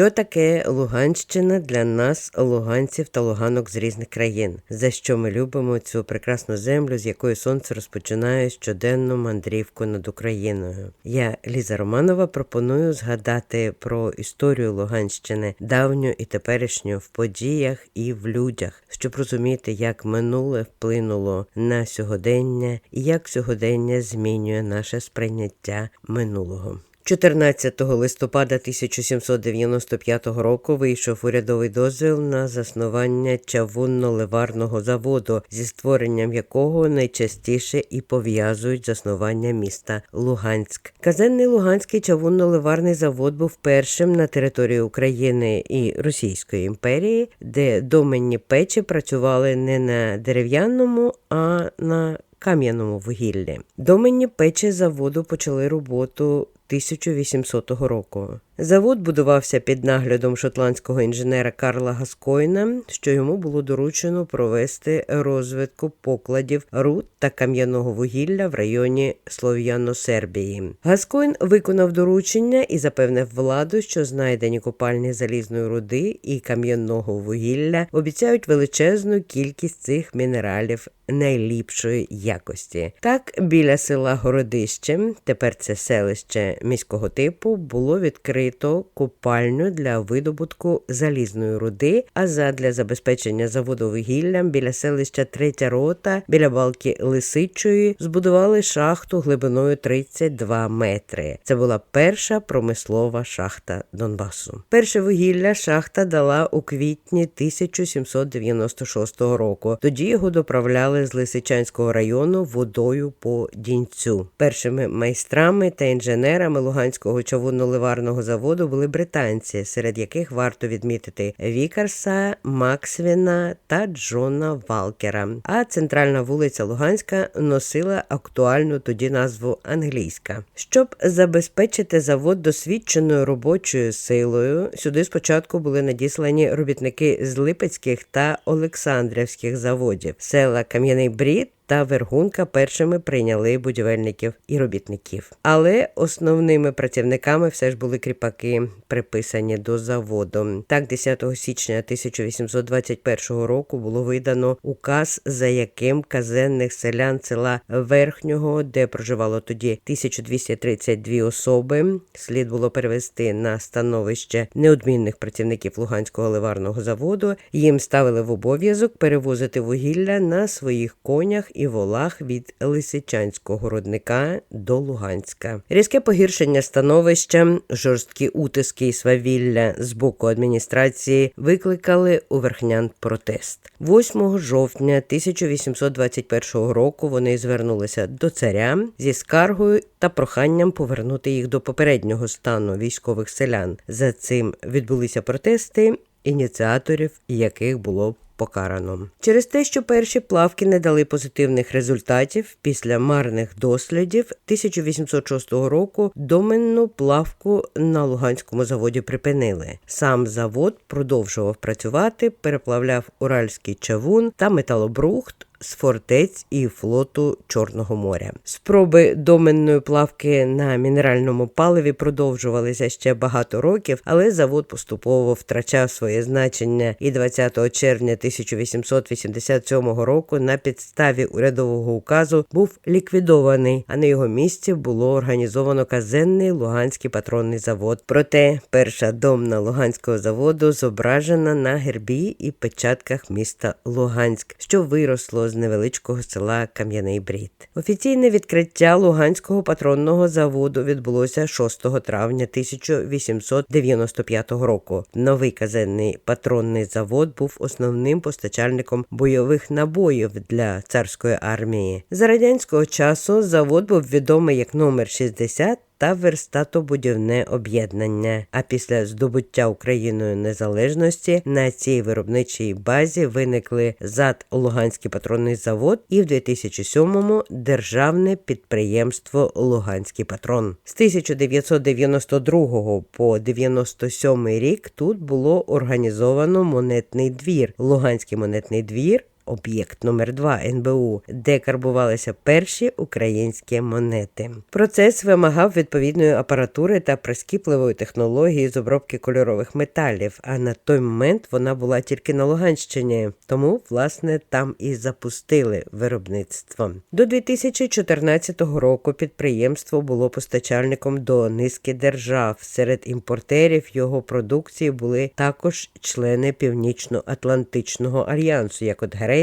Що таке Луганщина для нас, луганців та луганок з різних країн? За що ми любимо цю прекрасну землю, з якої сонце розпочинає щоденну мандрівку над Україною? Я, Ліза Романова, пропоную згадати про історію Луганщини, давню і теперішню в подіях і в людях, щоб розуміти, як минуле вплинуло на сьогодення і як сьогодення змінює наше сприйняття минулого. 14 листопада 1795 року вийшов урядовий дозвіл на заснування чавунно-ливарного заводу, зі створенням якого найчастіше і пов'язують заснування міста Луганськ. Казенний Луганський чавунно-ливарний завод був першим на території України і Російської імперії, де доменні печі працювали не на дерев'яному, а на кам'яному вугіллі. Доменні печі заводу почали роботу 1800 року. Завод будувався під наглядом шотландського інженера Карла Гаскойна, що йому було доручено провести розвитку покладів руд та кам'яного вугілля в районі Слов'яно-Сербії. Гаскойн виконав доручення і запевнив владу, що знайдені копальні залізної руди і кам'яного вугілля обіцяють величезну кількість цих мінералів найліпшої якості. Так, біля села Городище, тепер це селище міського типу, було відкрито копальню для видобутку залізної руди, а задля забезпечення заводу вугіллям біля селища Третя рота, біля балки Лисичої, збудували шахту глибиною 32 метри. Це була перша промислова шахта Донбасу. Перше вугілля шахта дала у квітні 1796 року. Тоді його доправляли з Лисичанського району водою по дінцю. Першими майстрами та інженерами Луганського човунно-ливарного заводу були британці, серед яких варто відмітити Вікарса, Максвіна та Джона Валкера. А центральна вулиця Луганська носила актуальну тоді назву англійська. Щоб забезпечити завод досвідченою робочою силою, сюди спочатку були надіслані робітники з Липецьких та Олександрівських заводів, села Кам'яний Брід та Вергунка першими прийняли будівельників і робітників. Але основними працівниками все ж були кріпаки, приписані до заводу. Так, 10 січня 1821 року було видано указ, за яким казенних селян села Верхнього, де проживало тоді 1232 особи, слід було перевести на становище неодмінних працівників Луганського ливарного заводу. Їм ставили в обов'язок перевозити вугілля на своїх конях і волах від Лисичанського родника до Луганська. Різке погіршення становища, жорсткі утиски і свавілля з боку адміністрації викликали у верхнян протест. 8 жовтня 1821 року вони звернулися до царя зі скаргою та проханням повернути їх до попереднього стану військових селян. За цим відбулися протести, ініціаторів яких було покарано. Через те, що перші плавки не дали позитивних результатів після марних дослідів 1806 року доменну плавку на Луганському заводі припинили. Сам завод продовжував працювати, переплавляв уральський чавун та металобрухт з фортець і флоту Чорного моря. Спроби доменної плавки на мінеральному паливі продовжувалися ще багато років, але завод поступово втрачав своє значення і 20 червня 1887 року на підставі урядового указу був ліквідований, а на його місці було організовано казенний Луганський патронний завод. Проте перша домна Луганського заводу зображена на гербі і печатках міста Луганськ, що виросло з невеличкого села Кам'яний Брід. Офіційне відкриття Луганського патронного заводу відбулося 6 травня 1895 року. Новий казенний патронний завод був основним постачальником бойових набоїв для царської армії. За радянського часу завод був відомий як номер 60 та верстатобудівне об'єднання. А після здобуття Україною незалежності на цій виробничій базі виникли ЗАД Луганський патронний завод і в 2007-му державне підприємство Луганський патрон. З 1992 по 97 рік тут було організовано монетний двір. Луганський монетний двір об'єкт номер 2 НБУ, де карбувалися перші українські монети. Процес вимагав відповідної апаратури та прискіпливої технології з обробки кольорових металів. А на той момент вона була тільки на Луганщині, тому власне там і запустили виробництво. До 2014 року підприємство було постачальником до низки держав. Серед імпортерів його продукції були також члени Північно-Атлантичного альянсу, як от Греція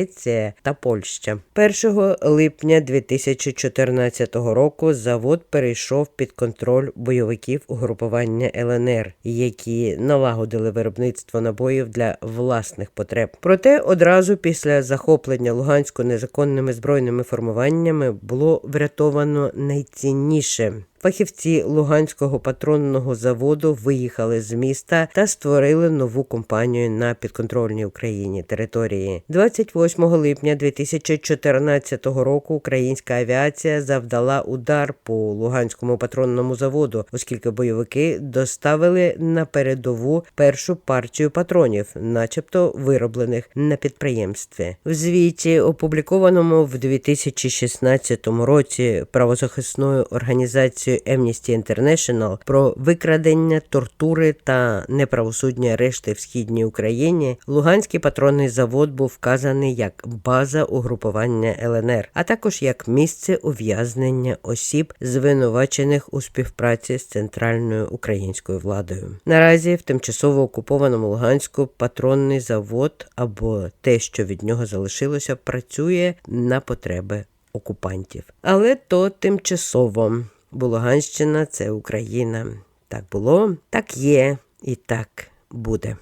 та Польща. 1 липня 2014 року завод перейшов під контроль бойовиків угрупування ЛНР, які налагодили виробництво набоїв для власних потреб. Проте одразу після захоплення Луганську незаконними збройними формуваннями було врятовано найцінніше. Фахівці Луганського патронного заводу виїхали з міста та створили нову компанію на підконтрольній Україні території. 28 липня 2014 року українська авіація завдала удар по Луганському патронному заводу, оскільки бойовики доставили на передову першу партію патронів, начебто вироблених на підприємстві. В звіті, опублікованому в 2016 році правозахисною організацією Amnesty International про викрадення, тортури та неправосудні арешти в східній Україні, Луганський патронний завод був вказаний як база угрупування ЛНР, а також як місце ув'язнення осіб, звинувачених у співпраці з центральною українською владою. Наразі в тимчасово окупованому Луганську патронний завод або те, що від нього залишилося, працює на потреби окупантів, але то тимчасово. Бо Луганщина це Україна. Так було, так є і так буде.